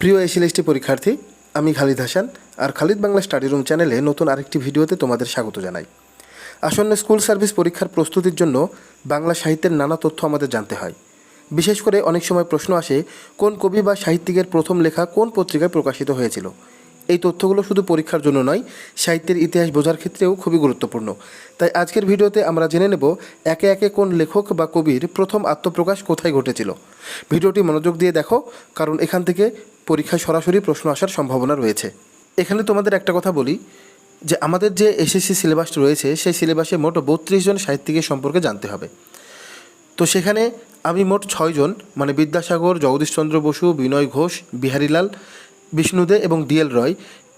প্রিয় এসিএলএসটি পরীক্ষার্থী, আমি খালিদ হাসান আর খালিদ বাংলা স্টাডি রুম চ্যানেলে নতুন আরেকটি ভিডিওতে তোমাদের স্বাগত জানাই। আসন্ন স্কুল সার্ভিস পরীক্ষার প্রস্তুতির জন্য বাংলা সাহিত্যের নানা তথ্য আমাদের জানতে হয়। বিশেষ করে অনেক সময় প্রশ্ন আসে, কোন কবি বা সাহিত্যিকের প্রথম লেখা কোন পত্রিকায় প্রকাশিত হয়েছিল? এই তথ্যগুলো শুধু পরীক্ষার জন্য নয়, সাহিত্যের ইতিহাস বোঝার ক্ষেত্রেও খুবই গুরুত্বপূর্ণ। তাই আজকের ভিডিওতে আমরা জেনে নেব একে একে কোন লেখক বা কবির প্রথম আত্মপ্রকাশ কোথায় ঘটেছিল। ভিডিওটি মনোযোগ দিয়ে দেখো, কারণ এখান থেকে পরীক্ষায় সরাসরি প্রশ্ন আসার সম্ভাবনা রয়েছে। এখানে তোমাদের একটা কথা বলি, যে আমাদের যে এসএসসি সিলেবাস রয়েছে, সেই সিলেবাসে মোট বত্রিশ জন সাহিত্যিকের সম্পর্কে জানতে হবে। তো সেখানে আমি মোট ছয়জন মানে বিদ্যাসাগর, জগদীশচন্দ্র বসু, বিনয় ঘোষ, বিহারীলাল বিষ্ণুদে এবং ডিএল রয়,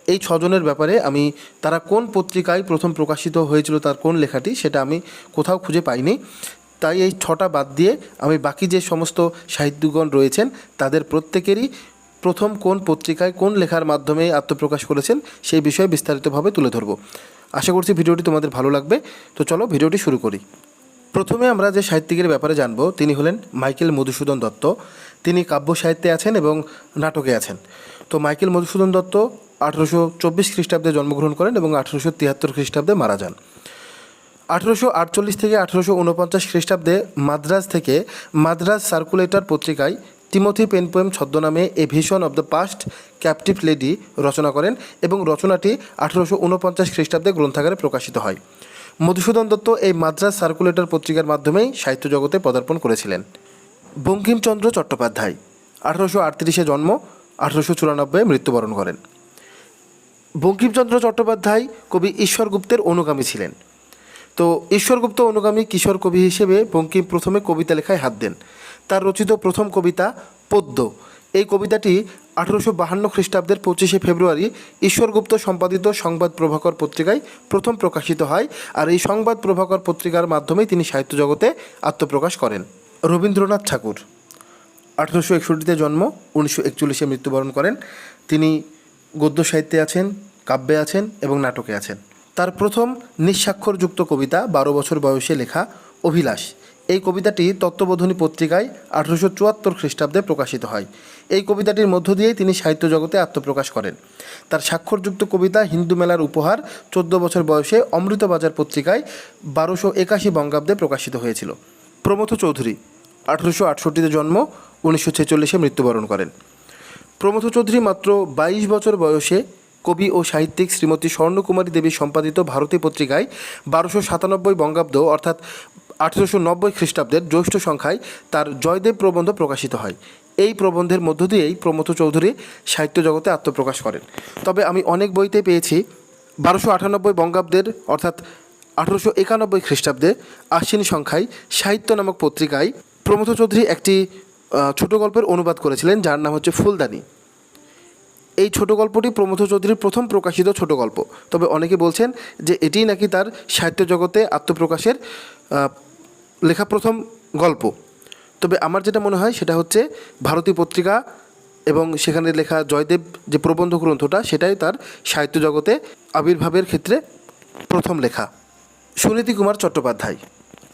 এই ছজনের ব্যাপারে আমি, তারা কোন পত্রিকায় প্রথম প্রকাশিত হয়েছিল, তার কোন লেখাটি, সেটা আমি কোথাও খুঁজে পাইনি। তাই এই ছটা বাদ দিয়ে আমি বাকি যে সমস্ত সাহিত্যিকগণ রয়েছেন, তাদের প্রত্যেকেরই প্রথম কোন পত্রিকায় কোন লেখার মাধ্যমে আত্মপ্রকাশ করেছেন, সেই বিষয়ে বিস্তারিতভাবে তুলে ধরব। আশা করছি ভিডিওটি তোমাদের ভালো লাগবে। তো চলো ভিডিওটি শুরু করি। প্রথমে আমরা যে সাহিত্যিকের ব্যাপারে জানব, তিনি হলেন মাইকেল মধুসূদন দত্ত। তিনি কাব্য সাহিত্যে আছেন এবং নাটকে আছেন। তো মাইকেল মধুসূদন দত্ত আঠেরোশো চব্বিশ খ্রিস্টাব্দে জন্মগ্রহণ করেন এবং আঠেরোশো তিয়াত্তর খ্রিস্টাব্দে মারা যান। আঠেরোশো আটচল্লিশ থেকে আঠেরোশো উনপঞ্চাশ খ্রিস্টাব্দে মাদ্রাজ থেকে মাদ্রাজ সার্কুলেটর পত্রিকায় Timothy Penpoem ছদ্মনামে a vision of the past captive lady রচনা করেন এবং রচনাটি আঠেরোশো উনপঞ্চাশ খ্রিস্টাব্দে গ্রন্থাগারে প্রকাশিত হয়। মধুসূদন দত্ত এই মাদ্রাজ সার্কুলেটর পত্রিকার মাধ্যমেই সাহিত্য জগতে পদার্পণ করেছিলেন। বঙ্কিমচন্দ্র চট্টোপাধ্যায়, আঠারোশো আটত্রিশে জন্ম আঠারোশো চুরানব্বই মৃত্যুবরণ করেন। বঙ্কিমচন্দ্র চট্টোপাধ্যায় কবি ঈশ্বরগুপ্তের অনুগামী ছিলেন। তো ঈশ্বরগুপ্ত অনুগামী কিশোর কবি হিসেবে বঙ্কিম প্রথমে কবিতা লেখায় হাত দেন। তার রচিত প্রথম কবিতা পদ্য। এই কবিতাটি আঠারোশো বাহান্ন খ্রিস্টাব্দের পঁচিশে ফেব্রুয়ারি ঈশ্বরগুপ্ত সম্পাদিত সংবাদ প্রভাকর পত্রিকায় প্রথম প্রকাশিত হয় আর এই সংবাদ প্রভাকর পত্রিকার মাধ্যমেই তিনি সাহিত্য জগতে আত্মপ্রকাশ করেন। রবীন্দ্রনাথ ঠাকুর। আঠেরোশো একষট্টিতে জন্ম, উনিশশো একচল্লিশে মৃত্যুবরণ করেন। তিনি গদ্য সাহিত্যে আছেন, কাব্যে আছেন এবং নাটকে আছেন। তার প্রথম নিঃস্বাক্ষরযুক্ত কবিতা বারো বছর বয়সে লেখা অভিলাষ। এই কবিতাটি তত্ত্ববোধনী পত্রিকায় আঠারোশো চুয়াত্তর খ্রিস্টাব্দে প্রকাশিত হয়। এই কবিতাটির মধ্য দিয়েই তিনি সাহিত্য জগতে আত্মপ্রকাশ করেন। তার স্বাক্ষরযুক্ত কবিতা হিন্দু মেলার উপহার চোদ্দ বছর বয়সে অমৃতবাজার পত্রিকায় বারোশো একাশি বঙ্গাব্দে প্রকাশিত হয়েছিল। প্রমথ চৌধুরী, আঠেরোশো আটষট্টিতে জন্ম উনিশশো ছেচল্লিশে মৃত্যুবরণ করেন। প্রমথ চৌধুরী মাত্র বাইশ বছর বয়সে কবি ও সাহিত্যিক শ্রীমতী স্বর্ণকুমারী দেবী সম্পাদিত ভারতী পত্রিকায় বারোশো সাতানব্বই বঙ্গাব্দ অর্থাৎ আঠেরোশো নব্বই খ্রিস্টাব্দের জ্যৈষ্ঠ সংখ্যায় তার জয়দেব প্রবন্ধ প্রকাশিত হয়। এই প্রবন্ধের মধ্য দিয়েই প্রমথ চৌধুরী সাহিত্য জগতে আত্মপ্রকাশ করেন। তবে আমি অনেক বইতে পেয়েছি, বারোশো আটানব্বই বঙ্গাব্দের অর্থাৎ আঠেরোশো একানব্বই খ্রিস্টাব্দে আশ্বিনী সংখ্যায় সাহিত্য নামক পত্রিকায় প্রমথ চৌধুরী একটি ছোট গল্পের অনুবাদ করেছিলেন, যার নাম হচ্ছে ফুলদানি। এই ছোট গল্পটি প্রমথ চৌধুরীর প্রথম প্রকাশিত ছোট গল্প। তবে অনেকে বলছেন যে এটিই নাকি তার সাহিত্য জগতে আত্মপ্রকাশের লেখা প্রথম গল্প। তবে আমার যেটা মনে হয় সেটা হচ্ছে ভারতী পত্রিকা এবং সেখানে লেখা জয়দেব যে প্রবন্ধ গ্রন্থটা, সেটাই তার সাহিত্য জগতে আবির্ভাবের ক্ষেত্রে প্রথম লেখা। সুনীতি কুমার চট্টোপাধ্যায়,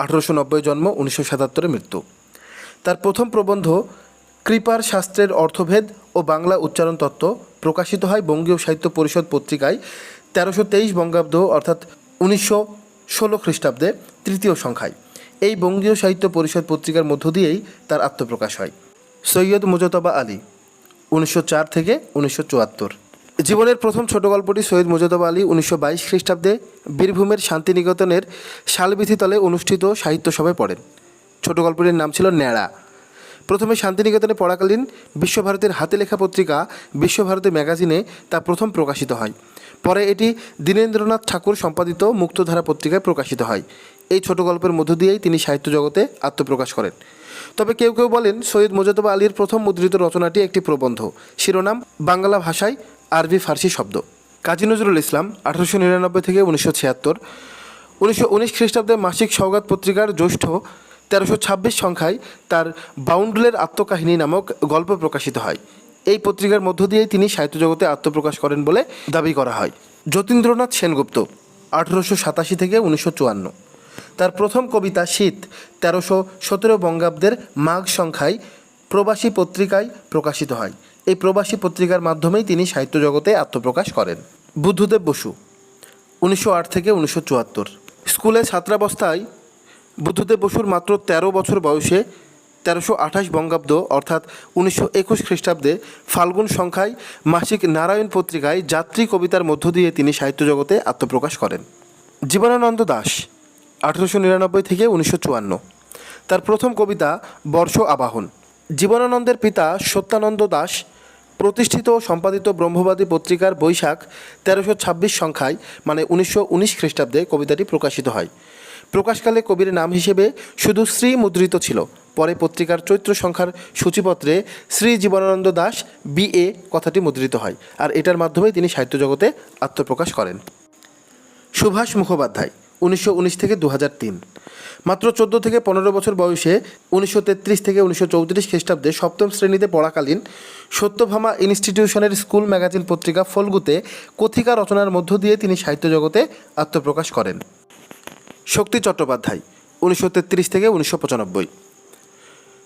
আঠারোশো নব্বই জন্ম, উনিশশো সাতাত্তরে মৃত্যু। তার প্রথম প্রবন্ধ কৃপার শাস্ত্রের অর্থভেদ ও বাংলা উচ্চারণ তত্ত্ব প্রকাশিত হয় বঙ্গীয় সাহিত্য পরিষদ পত্রিকায় তেরোশো তেইশ বঙ্গাব্দ অর্থাৎ উনিশশো ষোলো খ্রিস্টাব্দে তৃতীয় সংখ্যায়। এই বঙ্গীয় সাহিত্য পরিষদ পত্রিকার মধ্য দিয়েই তার আত্মপ্রকাশ হয়। সৈয়দ মুজতবা আলী, উনিশশো চার থেকে উনিশশো চুয়াত্তর। জীবনের প্রথম ছোট গল্পটি সৈয়দ মুজতবা আলী উনিশশো বাইশ খ্রিস্টাব্দে বীরভূমের শান্তিনিকেতনের শালবিথিতলে অনুষ্ঠিত সাহিত্য সভায় পড়েন। ছোট গল্পটির নাম ছিল ন্যাড়া। প্রথমে শান্তিনিকেতনে পড়াকালীন বিশ্বভারতীর হাতে লেখা পত্রিকা বিশ্বভারতী ম্যাগাজিনে তা প্রথম প্রকাশিত হয়। পরে এটি দীনেন্দ্রনাথ ঠাকুর সম্পাদিত মুক্তধারা পত্রিকায় প্রকাশিত হয়। এই ছোট গল্পের মধ্য দিয়েই তিনি সাহিত্য জগতে আত্মপ্রকাশ করেন। তবে কেউ কেউ বলেন, সৈয়দ মোজাতবা আলীর প্রথম মুদ্রিত রচনাটি একটি প্রবন্ধ। শিরোনাম, বাংলা ভাষায় আরবি ফার্সি শব্দ। কাজী নজরুল ইসলাম, আঠারোশো নিরানব্বই থেকে উনিশশো ছিয়াত্তর। উনিশশো উনিশ খ্রিস্টাব্দে মাসিক সৌগাত পত্রিকার জ্যৈষ্ঠ তেরোশো ছাব্বিশ সংখ্যায় তার বাউন্ডুলের আত্মকাহিনী নামক গল্প প্রকাশিত হয়। এই পত্রিকার মধ্য দিয়েই তিনি সাহিত্য জগতে আত্মপ্রকাশ করেন বলে দাবি করা হয়। যতীন্দ্রনাথ সেনগুপ্ত, আঠেরোশো সাতাশি থেকে উনিশশো চুয়ান্ন। তার প্রথম কবিতা শীত, তেরোশো সতেরো বঙ্গাব্দের মাঘ সংখ্যায় প্রবাসী পত্রিকায় প্রকাশিত হয়। এই প্রবাসী পত্রিকার মাধ্যমেই তিনি সাহিত্য জগতে আত্মপ্রকাশ করেন। বুদ্ধদেব বসু, উনিশশো আট থেকে উনিশশো চুয়াত্তর। স্কুলে ছাত্রাবস্থায় বুদ্ধদেব বসুর মাত্র ১৩ বছর বয়সে তেরোশো আঠাশ বঙ্গাব্দ, অর্থাৎ উনিশশো একুশ খ্রিস্টাব্দে ফাল্গুন সংখ্যায় মাসিক নারায়ণ পত্রিকায় যাত্রী কবিতার মধ্য দিয়ে তিনি সাহিত্য জগতে আত্মপ্রকাশ করেন। জীবনানন্দ দাস, আঠেরোশো নিরানব্বই থেকে উনিশশো চুয়ান্ন। তার প্রথম কবিতা, বর্ষ আবাহন। জীবনানন্দের পিতা সত্যানন্দ দাস প্রতিষ্ঠিত ও সম্পাদিত ব্রহ্মবাদী পত্রিকার বৈশাখ তেরোশো ছাব্বিশ সংখ্যায় মানে উনিশশো উনিশ খ্রিস্টাব্দে কবিতাটি প্রকাশিত হয়। প্রকাশকালে কবির নাম হিসেবে শুধু শ্রী মুদ্রিত ছিল। পরে পত্রিকার চৈত্র সংখ্যার সূচিপত্রে শ্রী জীবনানন্দ দাস বিএ কথাটি মুদ্রিত হয় আর এটার মাধ্যমে তিনি সাহিত্য জগতে আত্মপ্রকাশ করেন। সুভাষ মুখোপাধ্যায়, উনিশশো উনিশ থেকে দু মাত্র চোদ্দ থেকে পনেরো বছর বয়সে উনিশশো তেত্রিশ থেকে উনিশশো চৌত্রিশ খ্রিস্টাব্দে সপ্তম শ্রেণীতে পড়াকালীন সত্যভামা ইনস্টিটিউশনের স্কুল ম্যাগাজিন পত্রিকা ফলগুতে কথিকা রচনার মধ্য দিয়ে তিনি সাহিত্য জগতে আত্মপ্রকাশ করেন। শক্তি চট্টোপাধ্যায়, উনিশশো তেত্রিশ থেকে উনিশশো পঁচানব্বই।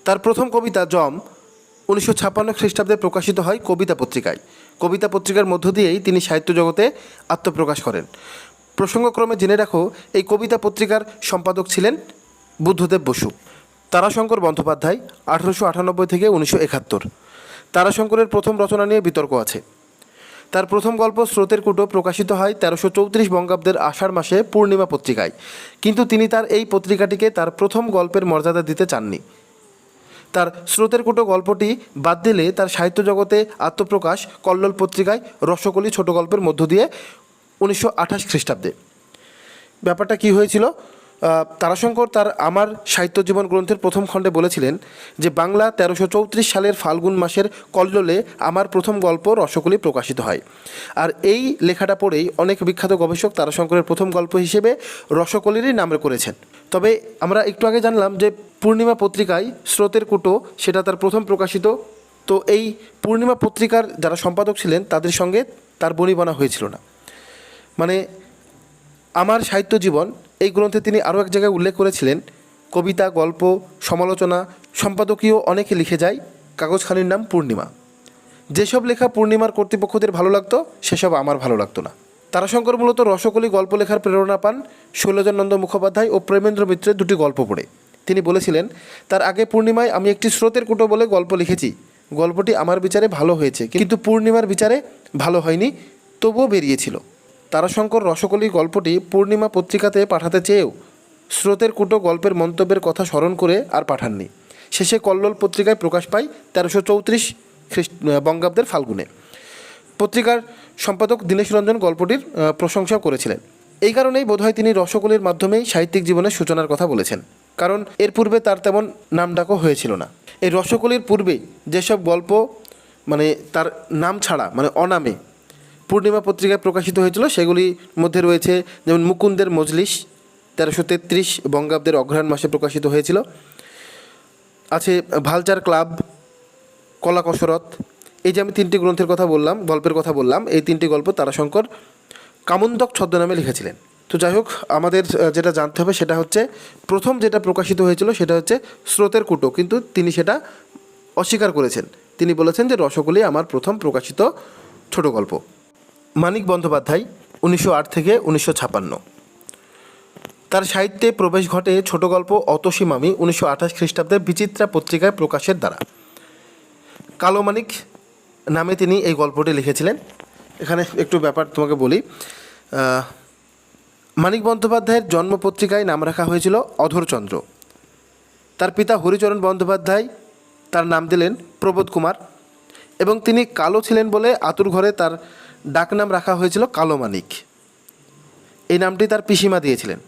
তার প্রথম কবিতা জম উনিশশো ছাপ্পান্ন খ্রিস্টাব্দে প্রকাশিত হয় কবিতা পত্রিকায়। কবিতা পত্রিকার মধ্য দিয়েই তিনি সাহিত্য জগতে আত্মপ্রকাশ করেন। প্রসঙ্গক্রমে জেনে রাখো, এই কবিতা পত্রিকার সম্পাদক ছিলেন বুদ্ধদেব বসু, তারাশঙ্কর বন্দ্যোপাধ্যায়, আঠারোশো আটানব্বই থেকে উনিশশো একাত্তর। তারাশঙ্করের প্রথম রচনা নিয়ে বিতর্ক আছে। তার প্রথম গল্প স্রোতের কুটো প্রকাশিত হয় তেরোশো চৌত্রিশ বঙ্গাব্দের আষাঢ় মাসে পূর্ণিমা পত্রিকায়। কিন্তু তিনি তার এই পত্রিকাটিকে তার প্রথম গল্পের মর্যাদা দিতে চাননি। তার স্রোতের কুটো গল্পটি বাদ দিলে তার সাহিত্য জগতে আত্মপ্রকাশ, কল্লোল পত্রিকায় রসকলি ছোট গল্পের মধ্য দিয়ে উনিশশো আঠাশ খ্রিস্টাব্দে। ব্যাপারটা কি হয়েছিল? তারাশঙ্কর তার আমার সাহিত্য জীবন গ্রন্থের প্রথম খণ্ডে বলেছিলেন যে বাংলা তেরোশো চৌত্রিশ সালের ফাল্গুন মাসের কল্লোলে আমার প্রথম গল্প রসকলি প্রকাশিত হয়। আর এই লেখাটা পড়েই অনেক বিখ্যাত গবেষক তারাশঙ্করের প্রথম গল্প হিসেবে রসকলিরই নাম করেছেন। তবে আমরা একটু আগে জানলাম যে পূর্ণিমা পত্রিকায় স্রোতের কুটো, সেটা তার প্রথম প্রকাশিত। তো এই পূর্ণিমা পত্রিকার যারা সম্পাদক ছিলেন, তাদের সঙ্গে তার বনিবনা হয়েছিল না। মানে আমার সাহিত্য জীবন এই গ্রন্থে তিনি আরও এক জায়গায় উল্লেখ করেছিলেন, কবিতা, গল্প, সমালোচনা, সম্পাদকীয় অনেকে লিখে যায়, কাগজখানির নাম পূর্ণিমা। যেসব লেখা পূর্ণিমার কর্তৃপক্ষদের ভালো লাগতো, সেসব আমার ভালো লাগতো না। তারাশঙ্কর মূলত রসকলি গল্প লেখার প্রেরণা পান শৈলজানন্দ মুখোপাধ্যায় ও প্রেমেন্দ্র মিত্রের দুটি গল্প পড়ে। তিনি বলেছিলেন, তার আগে পূর্ণিমায় আমি একটি স্রোতের কুটো বলে গল্প লিখেছি। গল্পটি আমার বিচারে ভালো হয়েছে, কিন্তু পূর্ণিমার বিচারে ভালো হয়নি, তবুও বেরিয়েছিল। তারাশঙ্কর রসকলি গল্পটি পূর্ণিমা পত্রিকাতে পাঠাতে চেয়েও স্রোতের কুটো গল্পের মন্তব্যের কথা স্মরণ করে আর পাঠাননি। শেষে কল্লোল পত্রিকায় প্রকাশ পায় তেরোশো চৌত্রিশ খ্রিস্ট বঙ্গাব্দের ফাল্গুনে। পত্রিকার সম্পাদক দীনেশ রঞ্জন গল্পটির প্রশংসা করেছিলেন। এই কারণেই বোধহয় তিনি রসকলির মাধ্যমেই সাহিত্যিক জীবনের সূচনার কথা বলেছেন। কারণ এর পূর্বে তার তেমন নামডাকও হয়েছিল না। এই রসকলির পূর্বে যেসব গল্প মানে তার নাম ছাড়া মানে অনামে পূর্ণিমা পত্রিকায় প্রকাশিত হয়েছিল সেগুলির মধ্যে রয়েছে যেমন মুকুন্দের মজলিস, তেরোশো তেত্রিশ বঙ্গাব্দের অগ্রহায়ণ মাসে প্রকাশিত হয়েছিল। আছে ভালচার ক্লাব, কলা কসরত, এই যে আমি তিনটি গ্রন্থের কথা বললাম, গল্পের কথা বললাম, এই তিনটি গল্প তারাশঙ্কর কামন্দক ছদ্মনামে লিখেছিলেন। তো যাই হোক, আমাদের যেটা জানতে হবে সেটা হচ্ছে, প্রথম যেটা প্রকাশিত হয়েছিল সেটা হচ্ছে স্রোতের কুটো, কিন্তু তিনি সেটা অস্বীকার করেছেন। তিনি বলেছেন যে রসকলি আমার প্রথম প্রকাশিত ছোট গল্প। মানিক বন্দ্যোপাধ্যায় উনিশশো আট থেকে উনিশশো ছাপান্ন। তার সাহিত্যে প্রবেশ ঘটে ছোট গল্প অতসী মামি উনিশশো আঠাশ খ্রিস্টাব্দের বিচিত্রা পত্রিকায় প্রকাশের দ্বারা। কালো মানিক নামে তিনি এই গল্পটি লিখেছিলেন। এখানে একটু ব্যাপার তোমাকে বলি। মানিক বন্দ্যোপাধ্যায়ের জন্ম পত্রিকায় নাম রাখা হয়েছিল অধরচন্দ্র তার পিতা হরিচরণ বন্দ্যোপাধ্যায় তার নাম দিলেন প্রবোধ কুমার। এবং তিনি কালো ছিলেন বলে আতুর ঘরে তার ডাকনাম রাখা হয়েছিল কালো মানিক। এই নামটি তার পিসিমা দিয়েছিলেন।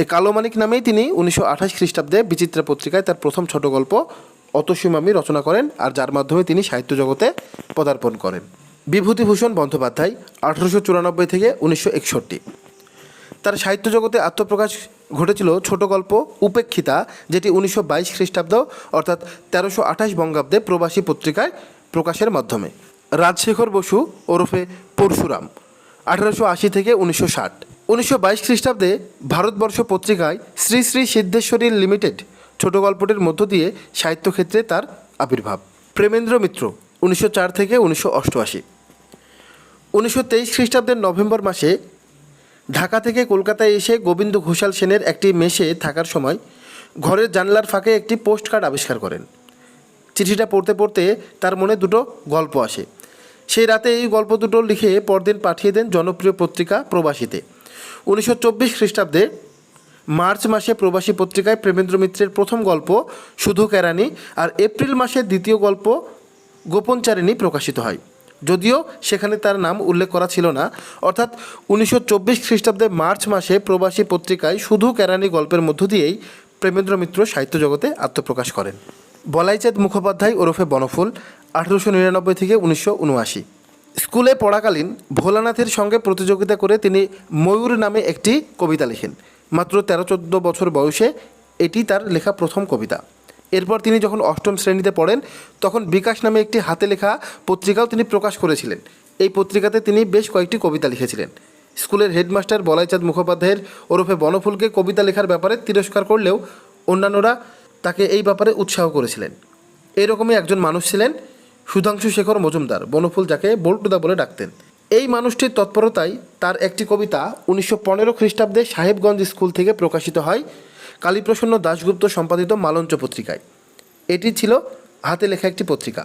এই কালো মানিক নামেই তিনি উনিশশো আঠাশ খ্রিস্টাব্দে বিচিত্রা পত্রিকায় তার প্রথম ছোট গল্প অতসীমামি রচনা করেন আর যার মাধ্যমে তিনি সাহিত্য জগতে পদার্পণ করেন। বিভূতিভূষণ বন্দ্যোপাধ্যায়, আঠারোশো চুরানব্বই থেকে উনিশশো একষট্টি। তার সাহিত্য জগতে আত্মপ্রকাশ ঘটেছিল ছোট গল্প উপেক্ষিতা, যেটি উনিশশো বাইশ খ্রিস্টাব্দ অর্থাৎ তেরোশো আঠাশ বঙ্গাব্দে প্রবাসী পত্রিকায় প্রকাশের মাধ্যমে। রাজশেখর বসু ওরফে পরশুরাম, আঠারোশো আশি থেকে উনিশশো ষাট। উনিশশো বাইশ খ্রিস্টাব্দে ভারতবর্ষ পত্রিকায় শ্রী শ্রী সিদ্ধেশ্বরী লিমিটেড ছোট গল্পটির মধ্য দিয়ে সাহিত্যক্ষেত্রে তার আবির্ভাব। প্রেমেন্দ্র মিত্র, উনিশশো চার থেকে উনিশশো অষ্টআশি। উনিশশো তেইশ খ্রিস্টাব্দের নভেম্বর মাসে ঢাকা থেকে কলকাতায় এসে গোবিন্দ ঘোষাল সেনের একটি মেসে থাকার সময় ঘরের জানলার ফাঁকে একটি পোস্ট কার্ড আবিষ্কার করেন। চিঠিটা পড়তে পড়তে তার মনে দুটো গল্প আসে। সেই রাতে এই গল্প দুটো লিখে পরদিন পাঠিয়ে দেন জনপ্রিয় পত্রিকা প্রবাসীতে। উনিশশো চব্বিশ খ্রিস্টাব্দে মার্চ মাসে প্রবাসী পত্রিকায় প্রেমেন্দ্র মিত্রের প্রথম গল্প শুধু কেরানি আর এপ্রিল মাসে দ্বিতীয় গল্প গোপনচারিণী প্রকাশিত হয়। যদিও সেখানে তার নাম উল্লেখ করা ছিল না, অর্থাৎ উনিশশো চব্বিশ খ্রিস্টাব্দে মার্চ মাসে প্রবাসী পত্রিকায় শুধু কেরানি গল্পের মধ্য দিয়েই প্রেমেন্দ্র মিত্র সাহিত্য জগতে আত্মপ্রকাশ করেন। বলাইচাঁদ মুখোপাধ্যায় ওরফে বনফুল আঠেরোশো নিরানব্বই থেকে উনিশশো উনআশি। স্কুলে পড়াকালীন ভোলানাথের সঙ্গে প্রতিযোগিতা করে তিনি ময়ূর নামে একটি কবিতা লেখেন। মাত্র তেরো চোদ্দ বছর বয়সে এটি তার লেখা প্রথম কবিতা। এরপর তিনি যখন অষ্টম শ্রেণীতে পড়েন, তখন বিকাশ নামে একটি হাতে লেখা পত্রিকাও তিনি প্রকাশ করেছিলেন। এই পত্রিকাতে তিনি বেশ কয়েকটি কবিতা লিখেছিলেন। স্কুলের হেডমাস্টার বলাইচাঁদ মুখোপাধ্যায়ের ওরফে বনফুলকে কবিতা লেখার ব্যাপারে তিরস্কার করলেও অন্যান্যরা তাকে এই ব্যাপারে উৎসাহ করেছিলেন। এরকমই একজন মানুষ ছিলেন সুধাংশু শেখর মজুমদার, বনফুল যাকে বল্টুদা বলে ডাকতেন। এই মানুষটির তৎপরতায় তার একটি কবিতা উনিশশো পনেরো খ্রিস্টাব্দে সাহেবগঞ্জ স্কুল থেকে প্রকাশিত হয় কালীপ্রসন্ন দাশগুপ্ত সম্পাদিত মালঞ্চ পত্রিকায়। এটি ছিল হাতে লেখা একটি পত্রিকা।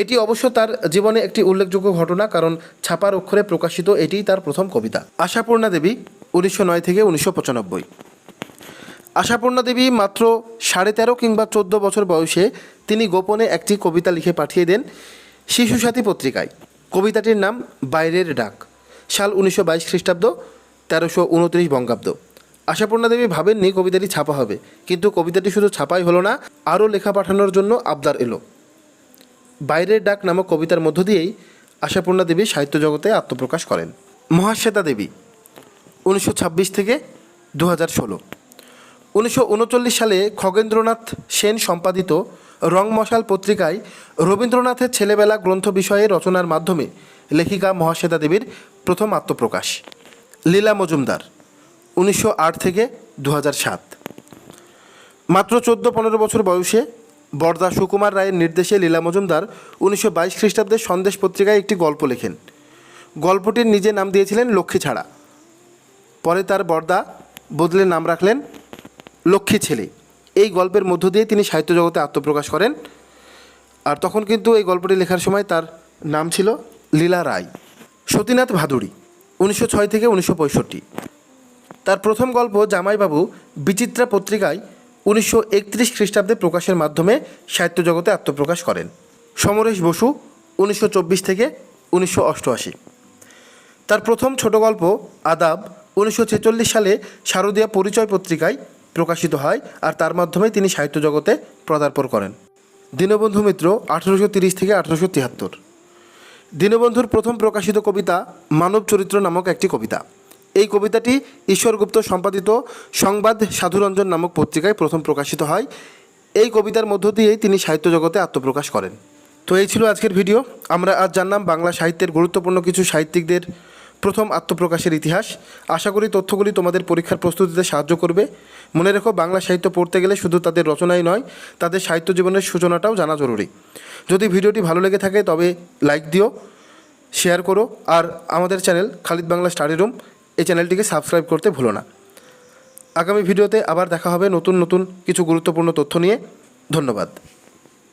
এটি অবশ্য তার জীবনে একটি উল্লেখযোগ্য ঘটনা কারণ ছাপার অক্ষরে প্রকাশিত এটিই তার প্রথম কবিতা। আশাপূর্ণা দেবী, উনিশশো নয় থেকে উনিশশো পঁচানব্বই। আশাপূর্ণা দেবী মাত্র সাড়ে তেরো কিংবা চোদ্দ বছর বয়সে তিনি গোপনে একটি কবিতা লিখে পাঠিয়ে দেন শিশুসাথী পত্রিকায়। কবিতাটির নাম বাইরের ডাক। সাল উনিশশো বাইশ খ্রিস্টাব্দ, তেরোশো উনত্রিশ বঙ্গাব্দ। আশাপূর্ণা দেবী ভাবেননি কবিতাটি ছাপা হবে, কিন্তু কবিতাটি শুধু ছাপাই হলো না, আরও লেখা পাঠানোর জন্য আবদার এলো। বাইরের ডাক নামক কবিতার মধ্য দিয়েই আশাপূর্ণা দেবী সাহিত্য জগতে আত্মপ্রকাশ করেন। মহাশ্বেতা দেবী, উনিশশো ছাব্বিশ থেকে দু হাজার ষোলো। উনিশশো উনচল্লিশ সালে খগেন্দ্রনাথ সেন সম্পাদিত রং মশাল পত্রিকায় রবীন্দ্রনাথের ছেলেবেলা গ্রন্থ বিষয়ে রচনার মাধ্যমে লেখিকা মহাশ্বেতা দেবীর প্রথম আত্মপ্রকাশ। লীলা মজুমদার, উনিশশো আট থেকে দু হাজার সাত। মাত্র চোদ্দ পনেরো বছর বয়সে বর্দা সুকুমার রায়ের নির্দেশে লীলা মজুমদার উনিশশো বাইশ খ্রিস্টাব্দে সন্দেশ পত্রিকায় একটি গল্প লেখেন। গল্পটির নিজে নাম দিয়েছিলেন লক্ষ্মী ছাড়া। পরে তার বর্দা বদলে নাম রাখলেন লক্ষ্মী ছেলে। এই গল্পের মধ্য দিয়ে তিনি সাহিত্য জগতে আত্মপ্রকাশ করেন। আর তখন কিন্তু এই গল্পটি লেখার সময় তার নাম ছিল লীলা রায়। সতীনাথ ভাদুড়ি, উনিশশো ছয় থেকে উনিশশো পঁয়ষট্টি। তার প্রথম গল্প জামাইবাবু বিচিত্রা পত্রিকায় উনিশশো একত্রিশ খ্রিস্টাব্দে প্রকাশের মাধ্যমে সাহিত্য জগতে আত্মপ্রকাশ করেন। সমরেশ বসু, উনিশশো চব্বিশ থেকে উনিশশো অষ্টআশি। তার প্রথম ছোট গল্প আদাব, উনিশশো ছেচল্লিশ সালে শারদীয়া পরিচয় পত্রিকায় প্রকাশিত হয় আর তার মাধ্যমে তিনি সাহিত্য জগতে পদার্পণ করেন। দীনবন্ধু মিত্র আঠেরোশো তিরিশ থেকে আঠেরোশো তিয়াত্তর। দীনবন্ধুর প্রথম প্রকাশিত কবিতা মানব চরিত্র নামক একটি কবিতা। এই কবিতাটি ঈশ্বরগুপ্ত সম্পাদিত সংবাদ সাধুরঞ্জন নামক পত্রিকায় প্রথম প্রকাশিত হয়। এই কবিতার মধ্য দিয়েই তিনি সাহিত্য জগতে আত্মপ্রকাশ করেন। তো এই ছিল আজকের ভিডিও। আমরা আজ জানলাম বাংলা সাহিত্যের গুরুত্বপূর্ণ কিছু সাহিত্যিকদের প্রথম আত্মপ্রকাশের ইতিহাস। আশা করি তথ্যগুলি তোমাদের পরীক্ষার প্রস্তুতিতে সাহায্য করবে। মনে রেখো, বাংলা সাহিত্য পড়তে গেলে শুধু তাদের রচনাই নয়, তাদের সাহিত্য জীবনের সূচনাটাও জানা জরুরি। যদি ভিডিওটি ভালো লেগে থাকে, তবে লাইক দিও, শেয়ার করো, আর আমাদের channel Khalid Bangla study room, এই চ্যানেলটিকে সাবস্ক্রাইব করতে ভুলো না। আগামী ভিডিওতে আবার দেখা হবে নতুন নতুন কিছু গুরুত্বপূর্ণ তথ্য নিয়ে। ধন্যবাদ।